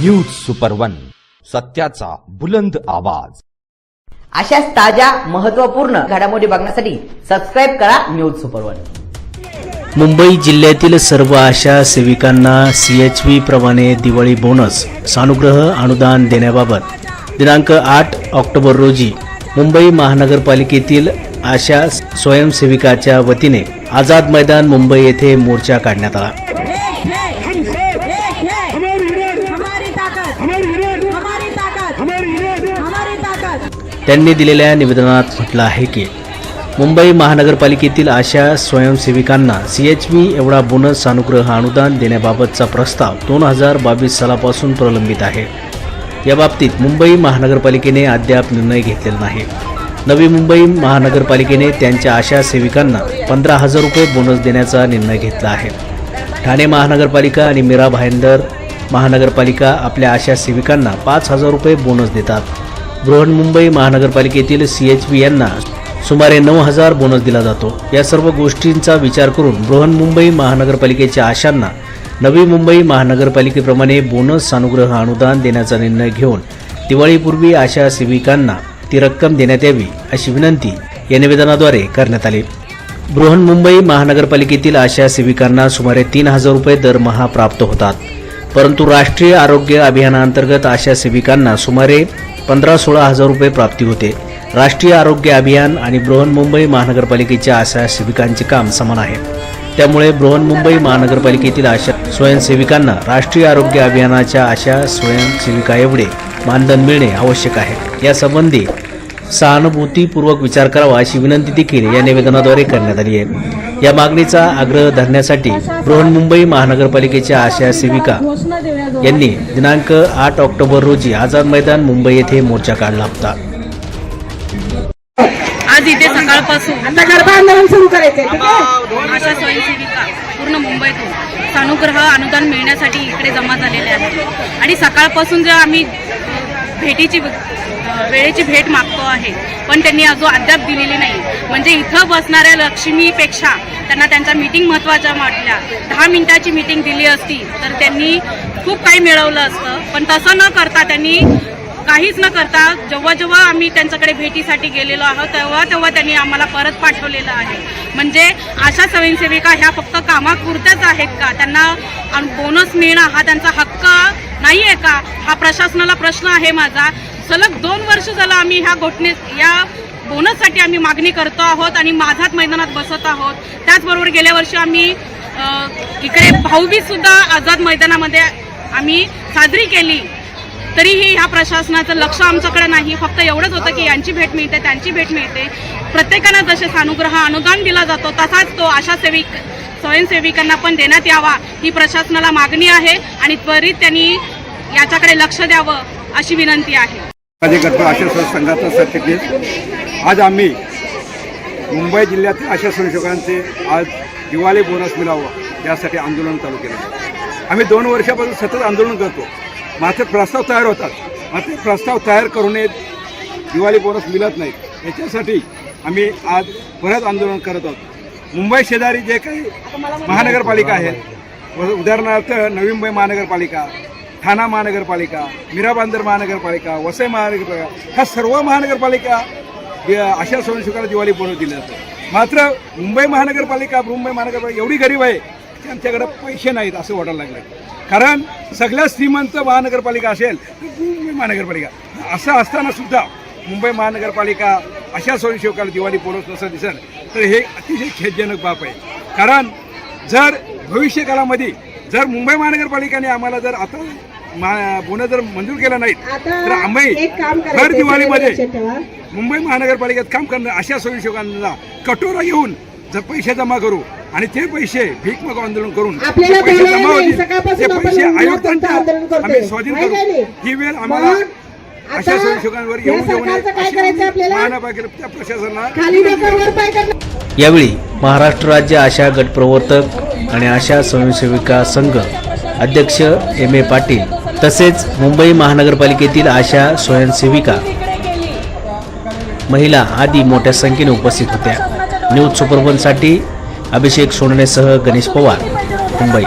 News super one सत्याचा बुलंद आवाज. अशाच ताज्या महत्त्वपूर्ण घडामोडी बघण्यासाठी सबस्क्राईब करा न्यूज सुपर वन मुंबई जिल्ह्यातील सर्व आशा सेविकांना सीएचव्ही प्रमाणे दिवाळी बोनस सानुग्रह अनुदान देण्याबाबत दिनांक आठ ऑक्टोबर रोजी मुंबई महानगरपालिकेतील आशा स्वयंसेविकाच्या वतीने आझाद मैदान मुंबई येथे मोर्चा काढण्यात आला. त्यांनी दिलेल्या निवेदनात म्हटलं आहे की मुंबई महानगरपालिकेतील आशा स्वयंसेविकांना सीएचव्ही एवढा बोनस अनुग्रह अनुदान देण्याबाबतचा प्रस्ताव दोन हजार बावीस सालापासून प्रलंबित आहे. याबाबतीत मुंबई महानगरपालिकेने अद्याप निर्णय घेतलेला नाही. नवी मुंबई महानगरपालिकेने त्यांच्या आशा सेविकांना पंधरा हजार रुपये बोनस देण्याचा निर्णय घेतला आहे. ठाणे महानगरपालिका आणि मीरा भाईंदर महानगरपालिका आपल्या आशा सेविकांना पाच हजार रुपये बोनस देतात. बृहन्मुंबई महानगरपालिकेतील सी एच बी यांना सुमारे नऊ हजार बोनस दिला जातो. या सर्व गोष्टींचा विचार करून बृहन्मुंबई महानगरपालिकेच्या आशांना नवी मुंबई महानगरपालिकेप्रमाणे बोनस सानुग्रह अनुदान देण्याचा निर्णय घेऊन दिवाळीपूर्वी आशा सेविकांना ती रक्कम देण्यात यावी अशी विनंती या निवेदनाद्वारे करण्यात आली. बृहन्मुंबई महानगरपालिकेतील आशा सेविकांना सुमारे तीन हजार रुपये दरमहा प्राप्त होतात. परंतु राष्ट्रीय आरोग्य अभियानाअंतर्गत आशा सेविकांना सुमारे पंधरा सोळा हजार रुपये प्राप्ती होते. राष्ट्रीय आरोग्य अभियान आणि बृहन्मुंबई महानगरपालिकेच्या आशा सेविकांचे काम समान आहे. त्यामुळे बृहन्मुंबई महानगरपालिकेतील आशा स्वयंसेविकांना राष्ट्रीय आरोग्य अभियानाच्या आशा स्वयंसेविका एवढे मानधन मिळणे आवश्यक आहे. यासंबंधी सहानुभूतीपूर्वक विचार करावा अशी विनंती देखील या निवेदनाद्वारे करण्यात आली आहे. या मागणीचा आग्रह धरण्यासाठी बृहन्मुंबई महानगरपालिकेच्या आशा सेविका यांनी दिनांक आठ ऑक्टोबर रोजी आझाद मैदान मुंबई येथे मोर्चा काढला होता. आज इथे सकाळपासून सुरू करायचंय ठीक आहे? आशा स्वयंसेविका पूर्ण मुंबईतून सानुग्रह अनुदान मिळण्यासाठी इकडे जमा झालेले आहेत. आणि सकाळपासून जे आम्ही भेटीची वेळेची भेट मागतो आहे पण त्यांनी अजून अद्याप दिलेली नाही. म्हणजे इथं बसणाऱ्या लक्ष्मीपेक्षा त्यांना त्यांच्या मीटिंग महत्त्वाच्या वाटल्या. दहा मिनिटाची मीटिंग दिली असती तर त्यांनी खूप काही मिळवलं असतं. पण तसं न करता त्यांनी काहीच न करता जेव्हा जेव्हा आम्ही त्यांच्याकडे भेटीसाठी गेलेलो आहोत तेव्हा तेव्हा त्यांनी आम्हाला परत पाठवलेलं आहे. म्हणजे आशा स्वयंसेविका ह्या फक्त कामापुरत्याच आहेत का? त्यांना बोनस मिळणं हा त्यांचा हक्क नाही आहे का? हा प्रशासनाला प्रश्न आहे माझा. सलग दोन वर्ष झालं आम्ही ह्या घटने या बोनससाठी आम्ही मागणी करतो आहोत आणि माझाच मैदानात बसत आहोत. त्याचबरोबर गेल्या वर्षी आम्ही इकडे भाऊबीसुद्धा आझाद मैदानामध्ये आम्ही साजरी केली. तरीही ह्या प्रशासनाचं लक्ष आमच्याकडे नाही. फक्त एवढंच होतं की यांची भेट मिळते त्यांची भेट मिळते. प्रत्येकाला जसे सानुग्रह अनुदान दिला जातो तसाच तो आशा सेविक स्वयंसेविकांना पण देण्यात यावा. ही प्रशासनाला मागणी आहे आणि त्वरित त्यांनी याच्याकडे लक्ष द्यावं अशी विनंती आहे. आशा संघाचा सरचिटणीस आज आम्ही मुंबई जिल्ह्यातील आशा संशोधकांचे आज दिवाळी बोनस मिळावं यासाठी आंदोलन चालू केलं. आम्ही दोन वर्षापासून सतत आंदोलन करतो. मात्र प्रस्ताव तयार होतात. मात्र प्रस्ताव तयार करू नयेत दिवाळी बोनस मिळत नाहीत याच्यासाठी आम्ही आज परत आंदोलन करत आहोत. मुंबई शेजारी जे काही महानगरपालिका आहेत उदाहरणार्थ नवी मुंबई महानगरपालिका ठाणा महानगरपालिका मीरा बांदर महानगरपालिका वसई महानगरपालिका ह्या सर्व महानगरपालिका अशा स्वयंसेवकाला दिवाळी बोनस मात्र मुंबई महानगरपालिका मुंबई महानगरपालिका एवढी गरीब आहे की आमच्याकडे पैसे नाहीत असं वाटायला लागलं कारण सगळ्यात श्रीमंत महानगरपालिका असेल तर मुंबई महानगरपालिका. असं असताना सुद्धा मुंबई महानगरपालिका अशा स्वयंसेवकाला दिवाळी बोनस नसं दिसेल तर हे अतिशय खेदजनक बाब आहे. कारण जर भविष्यकाळामध्ये जर मुंबई महानगरपालिकेने आम्हाला जर आता मा- बोनस जर मंजूर केला नाहीत तर आम्ही एक काम भर करायचं दिवाळीमध्ये मुंबई महानगरपालिकेत काम करणार अशा स्वयंसेवकांना कटोरा घेऊन जर पैसे जमा करू आणि ते पैसे भीक मग आंदोलन करून पैसे जमा होतील ते पैसे आयुक्तांच्या. आम्ही स्वाधीन करू? ही वेळ आम्हाला अशा स्वयंसेवकांवर या येऊ देऊ नये सरकारचं काय अशी करायचं आपल्याला महानगरपालिका त्या प्रशासनाला खाली डोकं वर पाय करणं यावेळी महाराष्ट्र राज्य आशा गट प्रवर्तक आणि आशा स्वयंसेविका संघ अध्यक्ष एम ए पाटील तसेच मुंबई महानगरपालिकेतील आशा स्वयंसेविका महिला आदी मोठ्या संख्येने उपस्थित होत्या. न्यूज सुपरबनसाठी अभिषेक सोनणेसह गणेश पवार मुंबई.